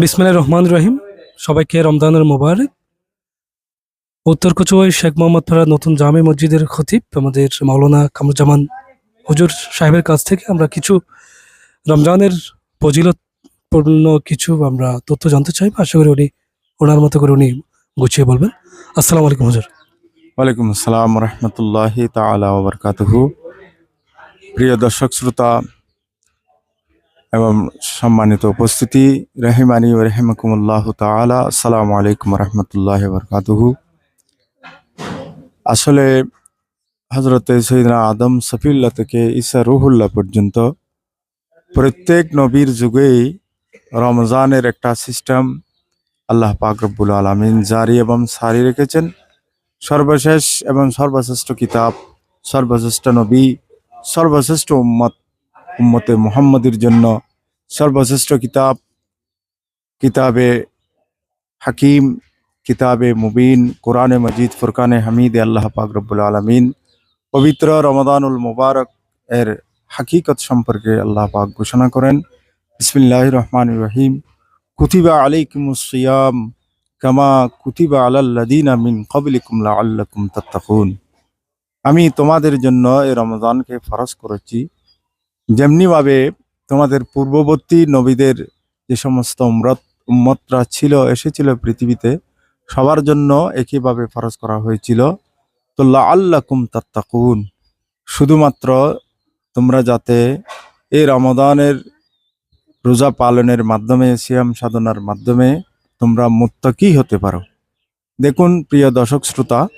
বিসমিল্লাহির রহমান রহিম। সবাইকে রমজানের মোবারক। উত্তর কচুয়াই শেখ মোহাম্মদ ফেরাদ নতুন জামে মসজিদের খতিব, আমাদের মাওলানা কামরুজ্জামান হুজুর সাহেবের কাছ থেকে আমরা কিছু রমজানের ফজিলতপূর্ণ কিছু আমরা তথ্য জানতে চাই। আশা করি উনি, ওনার মতো করে উনি গুছিয়ে বলবেন। আসসালামু আলাইকুম হুজুর। ওয়ালাইকুম আসসালাম রহমতুল্লাহি তালা ওবরকাতহু প্রিয় দর্শক, শ্রোতা এবং সম্মানিত উপস্থিতি, রহিমানি রহিমকুমুল্লাহ তালা আসসালামু আলাইকুম রহমতুল্লাহ বরকাতহু। আসলে হজরতে সৈদনা আদম সফিউল্লাহ থেকে ঈসা রুহুল্লাহ পর্যন্ত প্রত্যেক নবীর যুগেই রমজানের একটা সিস্টেম আল্লাহ পাক রব্বুল আলমিন জারি এবং সারি রেখেছেন। সর্বশেষ এবং সর্বশ্রেষ্ঠ কিতাব, সর্বশ্রেষ্ঠ নবী, সর্বশ্রেষ্ঠ উম্মত উম্মতে মুহাম্মদের জন্য সর্বশ্রেষ্ঠ কিতাব, কিতাবে হাকিম, কিতাবে মুবিন, কোরআনে মজিদ, ফুরকানে হামিদ, আল্লাহ পাক রব্বুল আলমিন, পবিত্র রমাদানুল মুবারক এর হাকিকত সম্পর্কে আল্লাহ পাক ঘোষণা করেন। বিসমিল্লাহ রহমান রহিম। কুতিবা আলাইকুমুস সিয়াম কামা কুতিবা আলাল্লাদিনা মিন কবলিকুম লাআল্লাকুম তাত্তাকুন। আমি তোমাদের জন্য এই রমজানকে ফরজ করেছি। যেমনিভাবে তোমাদের পূর্ববর্তী নবীদের যে সমস্ত উম্রত উম্মতরা ছিল, এসেছিল পৃথিবীতে, সবার জন্য একইভাবে ফরজ করা হয়েছিল। তো লাআল্লাকুম তাত্তাকুন। শুধুমাত্র তোমরা যাতে এই রমদানের রোজা পালনের মাধ্যমে, সিয়াম সাধনার মাধ্যমে তোমরা মুত্তাকি হতে পারো। দেখুন, প্রিয় দর্শক, শ্রোতা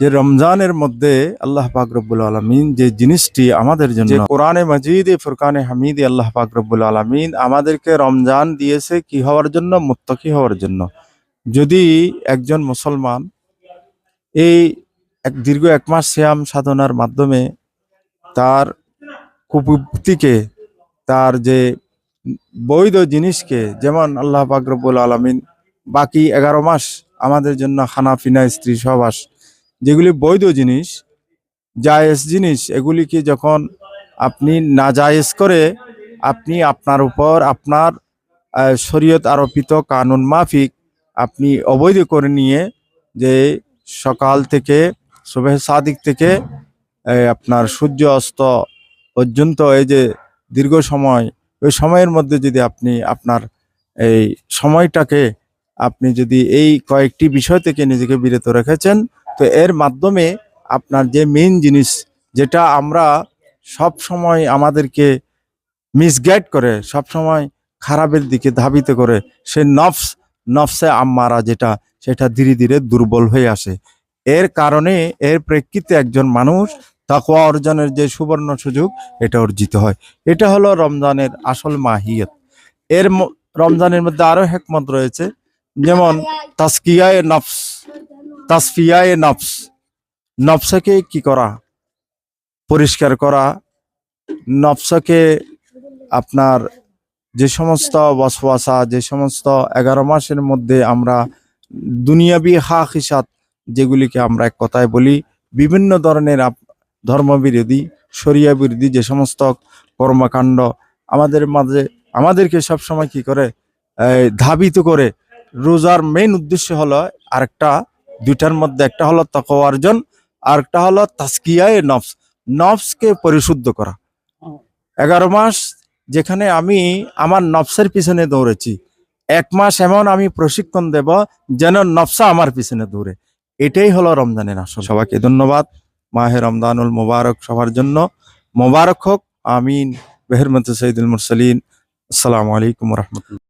যে রমজানের মধ্যে আল্লাহ পাক রব্বুল আলমিন যে জিনিসটি আমাদের জন্য কোরআনে মজিদে, ফুরকানে হামিদে আল্লাহ পাক রব্বুল আলমিন আমাদেরকে রমজান দিয়েছে কি হওয়ার জন্য? মুত্তাকি হওয়ার জন্য। যদি একজন মুসলমান এই এক দীর্ঘ এক মাস শ্যাম সাধনার মাধ্যমে তার কুপুক্তিকে তার যে বৈধ জিনিসকে, যেমন আল্লাহ পাক রব্বুল আলমিন বাকি এগারো মাস আমাদের জন্য খানাফিনা স্ত্রী সহবাস যেগুলি বৈধ জিনিস, জায়েজ জিনিস, এগুলিকে যখন আপনি না জায়েজ করে, আপনি আপনার উপর আপনার শরীয়ত আরোপিত কানুন মাফিক আপনি অবৈধ করে নিয়ে যে সকাল থেকে সুবেহ সাদিক থেকে আপনার সূর্য অস্ত পর্যন্ত এই যে দীর্ঘ সময়, ওই সময়ের মধ্যে যদি আপনি আপনার এই সময়টাকে আপনি যদি এই কয়েকটি বিষয় থেকে নিজেকে বিরত রেখেছেন তো এর মাধ্যমে আপনার যে মেন জিনিস যেটা আমরা সব সময় আমাদেরকে মিসগাইড করে, সব সময় খারাপের দিকে ধাবিত করে, সে নফস, নফসে আম্মারা যেটা, সেটা ধীরে ধীরে দুর্বল হয়ে আসে। এর কারণে, এর প্রেক্ষিতে একজন মানুষ তাকওয়া অর্জনের যে সুবর্ণ সুযোগ, এটা অর্জিত হয়। এটা হলো রমজানের আসল মাহিয়ত। এর রমজানের মধ্যে আরও হেকমত রয়েছে। যেমন তাস্কিয়ায় নফস। তাসফিয়ায় নফস। নফসকে কি করা? পরিষ্কার করা। নফসকে আপনার যে সমস্ত বসবাসা, যে সমস্ত এগারো মাসের মধ্যে আমরা দুনিয়াবি হা খিসাত যেগুলিকে আমরা এক কথায় বলি, বিভিন্ন ধরনের ধর্মবিরোধী শরিয়া বিরোধী যে সমস্ত কর্মকাণ্ড আমাদের মাঝে, আমাদেরকে সবসময় কি করে ধাবিত করে, রোজার মেইন উদ্দেশ্য হলো আরেকটা দুইটার মধ্যে একটা হলো তকওয়া অর্জন, আর একটা হলো তাস্কিয়ায় নফস। নফসকে পরিশুদ্ধ করা। এগারো মাস যেখানে আমি আমার নফসের পিছনে দৌড়েছি। এক মাস এমন আমি প্রশিক্ষণ দেব যেন নফসা আমার পিছনে দৌড়ে। এটাই হলো রমজানের আসল। সবাইকে ধন্যবাদ। মাহে রমজানুল মোবারক সবার জন্য। মোবারক হোক। আমিন। বেহরমত সঈদুল মুরসালিন। আসসালামু আলাইকুম রহমতুল্লাহ।